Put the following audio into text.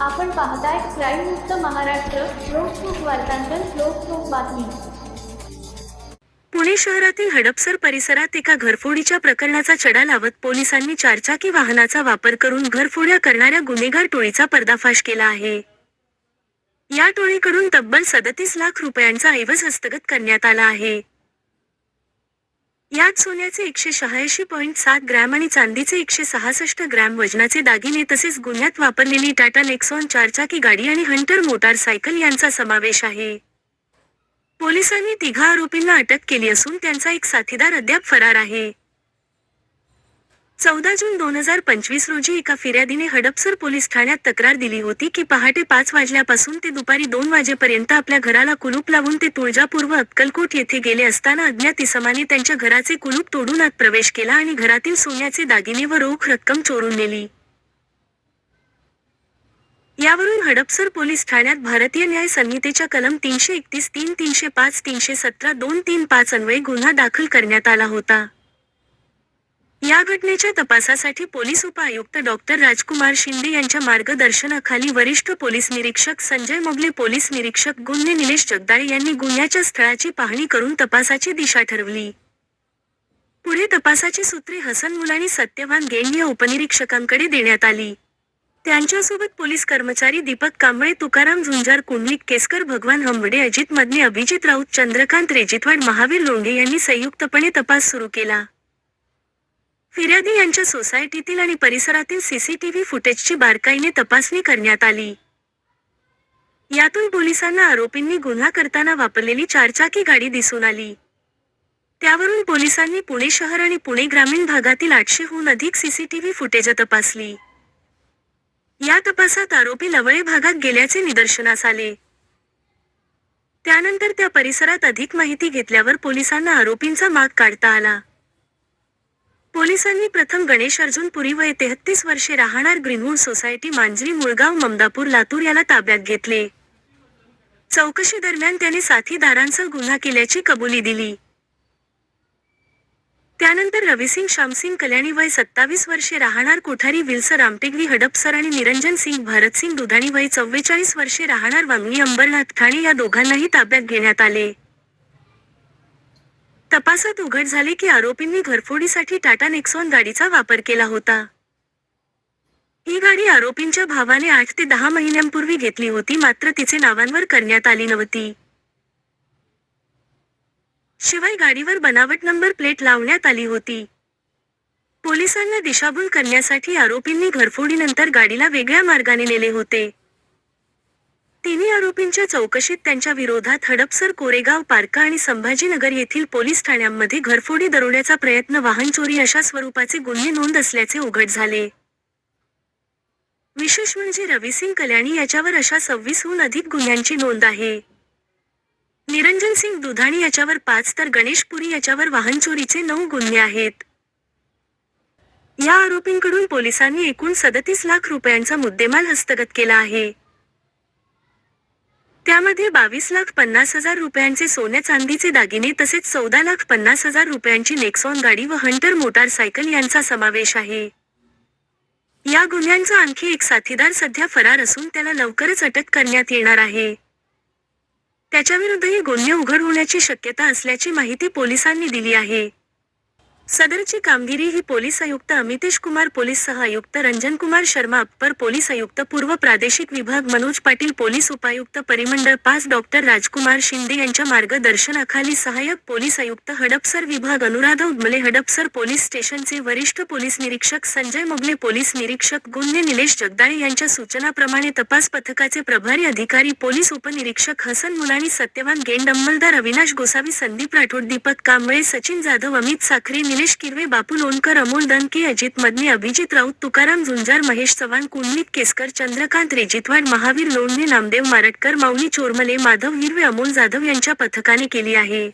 आपण पाहताय क्राईम मुक्त महाराष्ट्र लोकसुख वार्तांकन लोकसुख बातमी. पुणे शहरातील हडपसर परिसरात एका घरफोडीच्या प्रकरणाचा चढा लावत पोलिसांनी चारचाकी वाहनाचा वापर करून घरफोड्या करणाऱ्या गुन्हेगार टोळीचा पर्दाफाश केला आहे. या टोळीकडून तब्बल सदतीस लाख रुपयांचा ऐवज हस्तगत करण्यात आला आहे. यात सोन्याचे एकशे शहाऐंशी पॉईंट सात ग्रॅम आणि चांदीचे एकशे सहासष्ट ग्रॅम वजनाचे दागिने तसेच गुन्ह्यात वापरलेली टाटा नेक्सॉन चारचाकी गाडी आणि हंटर मोटारसायकल यांचा समावेश आहे. पोलिसांनी तिघा आरोपींना अटक केली असून त्यांचा एक साथीदार अद्याप फरार आहे. चौदा जून दोन हजार पंचवीस रोजी एका फिर्यादीने हडपसर पोलीस ठाण्यात तक्रार दिली होती की पहाटे पाच वाजल्यापासून ते दुपारी दोन वाजेपर्यंत आपल्या घराला कुलूप लावून ते तुळजापूर व अक्कलकोट येथे गेले असताना अज्ञात इसमाने त्यांच्या घराचे कुलूप तोडून आत प्रवेश केला आणि घरातील सोन्याचे दागिने व रोख रक्कम चोरून नेली. यावरून हडपसर पोलीस ठाण्यात भारतीय न्याय संहितेच्या कलम तीनशे एकतीस तीन तीनशे पाच तीनशे सतरा दोन तीन पाच अन्वये गुन्हा दाखल करण्यात आला होता. या घटनेच्या तपासासाठी पोलीस उपायुक्त डॉक्टर राजकुमार शिंदे यांच्या मार्गदर्शनाखाली वरिष्ठ पोलीस निरीक्षक संजय मोगले पोलीस निरीक्षक गुन्हे निलेश जगदाळे यांनी गुन्ह्याच्या स्थळाची पाहणी करून तपासाची दिशा ठरवली. पुढे तपासाची सूत्रे हसन मुलानी सत्यवान गेंड या उपनिरीक्षकांकडे देण्यात आली. त्यांच्यासोबत पोलीस कर्मचारी दीपक कांबळे तुकाराम झुंजार कुंडलिक केसकर भगवान हंबडे अजित मदने अभिजित राऊत चंद्रकांत रेजितवाड महावीर लोंढे यांनी संयुक्तपणे तपास सुरू केला. फिर्यादी यांच्या सोसायटीतील आणि परिसरातील सीसीटीव्ही फुटेजची बारकाईने तपासणी करण्यात आली. यातून पोलिसांना आरोपींनी गुन्हा करताना वापरलेली चारचाकी गाडी दिसून आली. त्यावरून पोलिसांनी पुणे शहर आणि पुणे ग्रामीण भागातील आठशेहून अधिक सीसीटीव्ही फुटेज तपासली. या तपासात आरोपी लवळे भागात गेल्याचे निदर्शनास आले. त्यानंतर त्या परिसरात अधिक माहिती घेतल्यावर पोलिसांना आरोपींचा माग काढता आला. पोलिसांनी प्रथम गणेश अर्जुन पुरी वय तेहत्तीस वर्षे राहणार ग्रीनवूड सोसायटी मांजरी मुळगाव ममदापूर लातूर याला ताब्यात घेतले. चौकशी दरम्यान त्याने साथीदारांसह गुन्हा केल्याची कबुली दिली. त्यानंतर रविसिंग श्यामसिंग कल्याणी वय सत्तावीस वर्षे राहणार कोठारी विल्सर रामटेगवी हडपसर आणि निरंजन सिंग भरतसिंग दुधाणी वय चव्वेचाळीस वर्षे राहणार वांगणी अंबरनाथ ठाणे या दोघांनाही ताब्यात घेण्यात आले. तपासात उघड झाले की आरोपींनी घरफोडीसाठी टाटा नेक्सॉन गाडीचा वापर केला होता. ही गाडी आरोपींच्या भावाने आठ ते दहा महिन्यांपूर्वी घेतली होती मात्र तिचे नावांवर करण्यात आली नव्हती. शिवाय गाडीवर बनावट नंबर प्लेट लावण्यात आली होती. पोलिसांना दिशाभूल करण्यासाठी आरोपींनी घरफोडीनंतर गाडीला वेगळ्या मार्गाने नेले होते. आरोपींच्या चौकशीत त्यांच्या विरोधात हडपसर कोरेगाव पारका आणि संभाजीनगर येथील पोलीस ठाण्यांमध्ये घरफोडी दरोड्याचा प्रयत्न वाहन चोरी अशा स्वरूपाचे गुन्हे नोंद असल्याचे उघड झाले. विशेष म्हणजे रविसिंग कल्याणी याच्यावर अशा सव्वीसहून अधिक गुन्ह्यांची नोंद आहे. निरंजन सिंग दुधाणी याच्यावर पाच तर गणेशपुरी याच्यावर वाहन चोरीचे नऊ गुन्हे आहेत. या आरोपींकडून पोलिसांनी एकूण सदतीस लाख रुपयांचा मुद्देमाल हस्तगत केला आहे. त्यामध्ये बावीस लाख पन्नास हजार रुपयांचे सोन्या चांदीचे दागिने तसेच चौदा लाख पन्नास हजार रुपयांची नेक्सॉन गाडी व हंटर मोटारसायकल यांचा समावेश आहे. या गुन्ह्यांचा आणखी एक साथीदार सध्या फरार असून त्याला लवकरच अटक करण्यात येणार आहे. त्याच्याविरुद्धही गुन्हे उघड होण्याची शक्यता असल्याची माहिती पोलिसांनी दिली आहे. सदरची कामगिरी ही पोलीस आयुक्त अमितेश कुमार पोलीस सह आयुक्त रंजन कुमार शर्मा अप्पर पोलीस आयुक्त पूर्व प्रादेशिक विभाग मनोज पाटील पोलीस उपायुक्त परिमंडळ पाच डॉक्टर राजकुमार शिंदे यांच्या मार्गदर्शनाखाली सहाय्यक पोलीस आयुक्त हडपसर विभाग अनुराधा उदमले हडपसर पोलीस स्टेशनचे वरिष्ठ पोलीस निरीक्षक संजय मोगले पोलीस निरीक्षक गुन्हे निलेश जगदाळे यांच्या सूचनाप्रमाणे तपास पथकाचे प्रभारी अधिकारी पोलीस उपनिरीक्षक हसन मुलानी सत्यवान गेंड अंमलदार अविनाश गोसावी संदीप राठोड दीपक कांबळे सचिन जाधव अमित साखरे निलेश किरवे बापू लोणकर अमोल दनके अजित मदने अभिजित राऊत तुकाराम झुंजार महेश चव्हाण कुंडलित केसकर चंद्रकांत रेजितवाड महावीर लोणने नामदेव मारटकर माऊली चोरमले माधव हिरवे अमोल जाधव यांच्या पथकाने केली आहे.